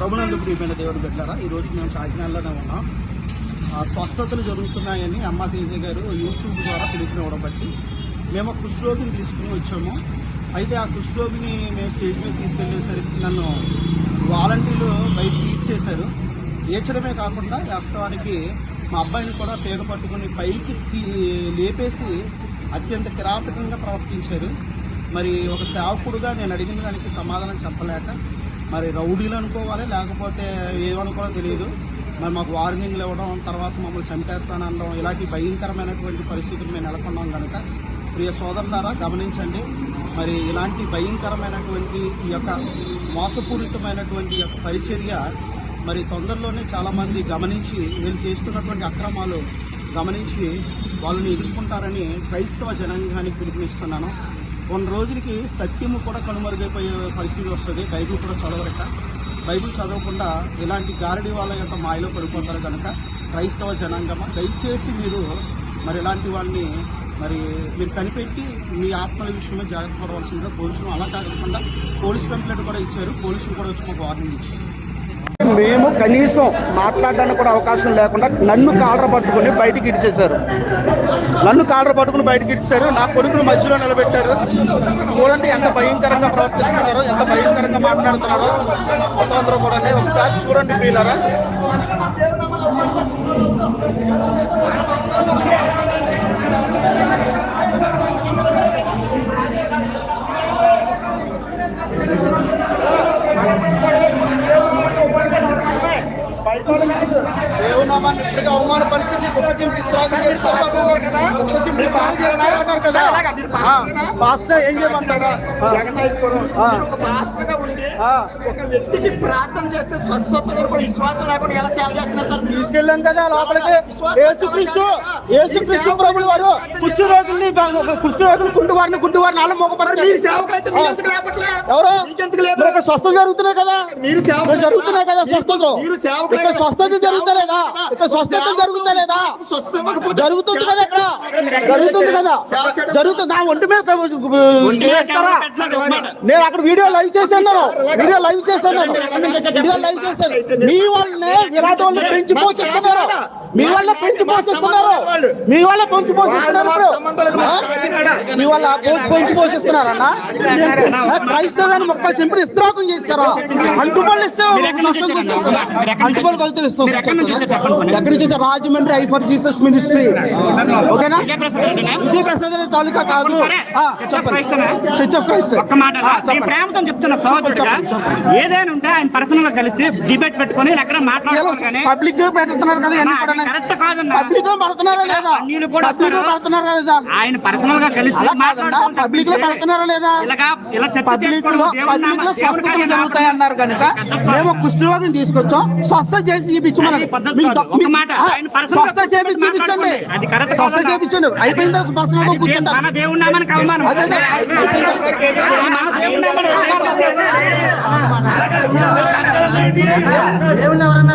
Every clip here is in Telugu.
ప్రభునందు ప్రియమైన దేవుడు పెట్టారా ఈరోజు మేము కాకినాడలోనే ఉన్నాం. ఆ స్వస్థతలు జరుగుతున్నాయని అమ్మ తేజ గారు యూట్యూబ్ ద్వారా పిలుపునివ్వడం బట్టి మేము ఒక కుష్ఠరోగిని తీసుకుని వచ్చాము. అయితే ఆ కుష్ఠరోగిని మేము స్టేజ్ మీద తీసుకెళ్ళేసరికి నన్ను వాలంటీర్లు బయట రీచ్ చేశారు. ఏచడమే కాకుండా వాస్తవానికి మా అబ్బాయిని కూడా పేద పట్టుకుని పైకి తీ- లేపేసి అత్యంత కిరాతకంగా ప్రవర్తించారు. మరి ఒక సేవకుడుగా నేను అడిగిన దానికి సమాధానం చెప్పలేక మరి రౌడీలు అనుకోవాలి లేకపోతే ఏమనుకోవాలో తెలియదు మరి మాకు వార్నింగ్లు ఇవ్వడం తర్వాత మమ్మల్ని చంపేస్తానడం ఇలాంటి భయంకరమైనటువంటి పరిస్థితులు మేము నెలకొన్నాం కనుక ప్రియ సోదరులారా గమనించండి. మరి ఇలాంటి భయంకరమైనటువంటి ఈ యొక్క మోసపూరితమైనటువంటి యొక్క పరిచర్య మరి తొందరలోనే చాలామంది గమనించి వీళ్ళు చేస్తున్నటువంటి అక్రమాలు గమనించి వాళ్ళని ఎదుర్కొంటారని క్రైస్తవ జనాంగానికి పిలుపునిస్తున్నాను. కొన్ని రోజులకి సత్యము కూడా కనుమరుగైపోయే పరిస్థితి వస్తుంది. బైబిల్ కూడా చదవరట. బైబిల్ చదవకుండా ఇలాంటి గారడి వాళ్ళ యొక్క మాయలో పడిపోతారు కనుక క్రైస్తవ జనాంగమ? దయచేసి మీరు మరి ఇలాంటి వాళ్ళని మరి మీరు కనిపెట్టి మీ ఆత్మల విషయమే జాగ్రత్త పడవలసిందిగా పోలీసులు అలా కాకుండా పోలీస్ కంప్లైంట్ కూడా ఇచ్చారు. పోలీసులు కూడా వచ్చి మాకు వార్నింగ్ ఇచ్చారు. మేము కనీసం మాట్లాడడానికి కూడా అవకాశం లేకుండా నన్ను కాలర పట్టుకుని బయటికి ఇచ్చేశారు నన్ను కాలర పట్టుకుని బయటికి ఇచ్చారు నా కొడుకును మధ్యలో నిలబెట్టారు. చూడండి ఎంత భయంకరంగా ప్రవర్తిస్తున్నారో ఎంత భయంకరంగా మాట్లాడుతున్నారో. మొత్తం కూడా ఒకసారి చూడండి ప్రియులారా. దేవునామాన్ని ఇప్పటికీ అవమానపరిచింది. కుక్క చింపి చేశారు కదా. పాస్టర్ ఏం చేయమంటారా. ఒక పాస్టర్గా ఉండి ఆ. ఒక వ్యక్తికి ప్రార్థన చేస్తే స్వస్థత కూడా విశ్వాసం లేకుండా ఎలా సేవ చేస్తున్నారు సార్? తీసుకెళ్ళాం కదా లోపలికి. యేసుక్రీస్తు యేసుక్రీస్తు ప్రభులు వారు. కుష్టి రోగుల్ని కుష్టి రోగులు కుంటు వారిని గుడ్డు వారిని అల్ల మరి మీరు సేవకులైతే మీరు ఎందుకు లేపట్లే? ఎవరు? లేదు? ఇక్కడ స్వస్థత జరుగుతున్నాయి కదా. మీరు ఇక్కడ జరుగుతున్నాయి కదా స్వస్థతలు మీరు సేవకులే ఇక్కడ. స్వస్థత జరుగుతా లేదా ఇక్కడ స్వస్థత జరుగుతా లేదా స్వస్థత జరుగుతుంది కదా ఇక్కడ. జరుగుతుంది కదా. జరుగుతుంది? ఒంటి మీద నేను అక్కడ వీడియో లైవ్ చేశాను వీడియో లైవ్ చేశాను వీడియో లైవ్ చేశాను మీ వాళ్ళనే విరాట్ వాళ్ళు పెంచి పోషిస్తున్నారు. మీ వల్ల పెంచి పోషిస్తున్నారు. మీ వల్ల పెంచి పోషిస్తున్నారు? మీ వల్ల పో- పెంచి పోషిస్తున్నారన్న క్రైస్తవాన్ని మొక్కలు చింపి ఇస్త్రాకం చేస్తారా అంటుపళ్ళు ఇస్తే? అంటుపళ్ళు కలితే ఇస్తాం ఎక్కడి నుంచి? Rajahmundry I for Jesus ministry. ఓకేనా? విజయప్రసాద్ రెడ్డి తాలూకా కాదు. ఆ, చెప్పండి. చర్చ్ ఆఫ్ క్రైస్ట్ ఒక్క మాట ఆ, నేను చెప్పండి. ప్రేమతో చెప్తున్నా సహోదరుడిగా. ఏదైనా ఉంటే ఆయన పర్సనల్గా కలిసి డిబేట్ పెట్టుకొని ఎక్కడ పబ్లిక్ పెడుతున్నారు కదా కరెక్ట్ కాదన్నా. పబ్లిక్ పడుతున్నారా లేదా? అన్యులు కూడా. పడుతున్నారా లేదా? ఆయన పర్సనల్గా కలిసి పబ్లిక్లో పెడుతున్నారా లేదా? ఇలా చర్చ పబ్లిక్ చేసుకోవడం లో దేవుని పబ్లిక్లో నామ- దేవుని స్వస్థతలు కార్యం జరుగుతాయి అన్నారు కనుక మేము కుష్ఠరోగిని తీసుకొచ్చాం. స్వస్థ చేసి చూపించమని కాదు. స్వస్థ చేపించి చూపించండి స్వస్థ. చేపించండి. పర్సనల్ మన అవమానం. దేవుణ్ణి ఎవరన్నా. దేవుణ్ణి ఎవరన్నా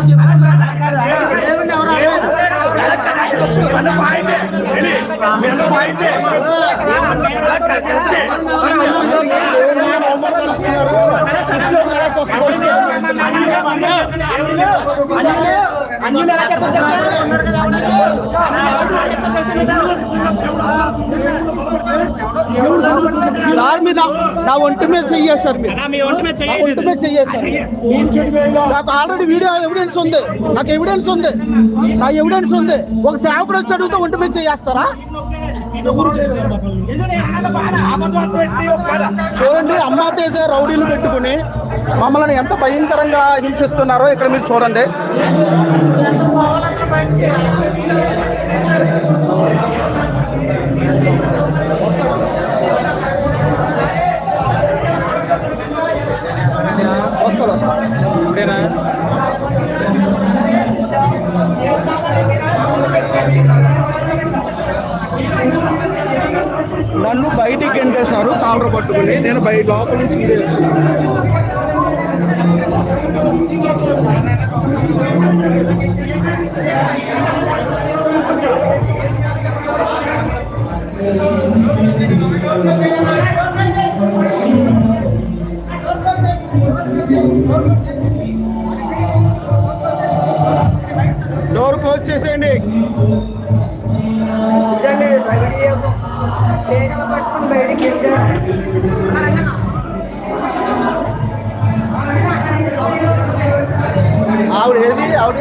సార్ మీరు నా- ఒంటి మీద చెయ్యేశారు మీరు. అన్నా, మీ ఒంటి మీద మీద చెయ్యేశారు నాకు ఆల్రెడీ వీడియో ఎవిడెన్స్ ఉంది. నాకు ఎవిడెన్స్ ఉంది. నా ఎవిడెన్స్ ఉంది. ఒక సేవకుడు వచ్చి అడిగితే ఒంటి మీద చేస్తారా చూడండి అమ్మా తేజ రౌడీలు పెట్టుకుని మమ్మల్ని ఎంత భయంకరంగా హింసిస్తున్నారో ఇక్కడ మీరు చూడండి. వస్తారు వస్తారు ఇప్పుడేనా నన్ను బయటికి గెంటేశారు కాలర్ పట్టుకుని. నేను బయట లోపల నుంచి వీడేస్తున్నాను వచ్చేసేయండి. ఆవిడ ఏది ఆవిడ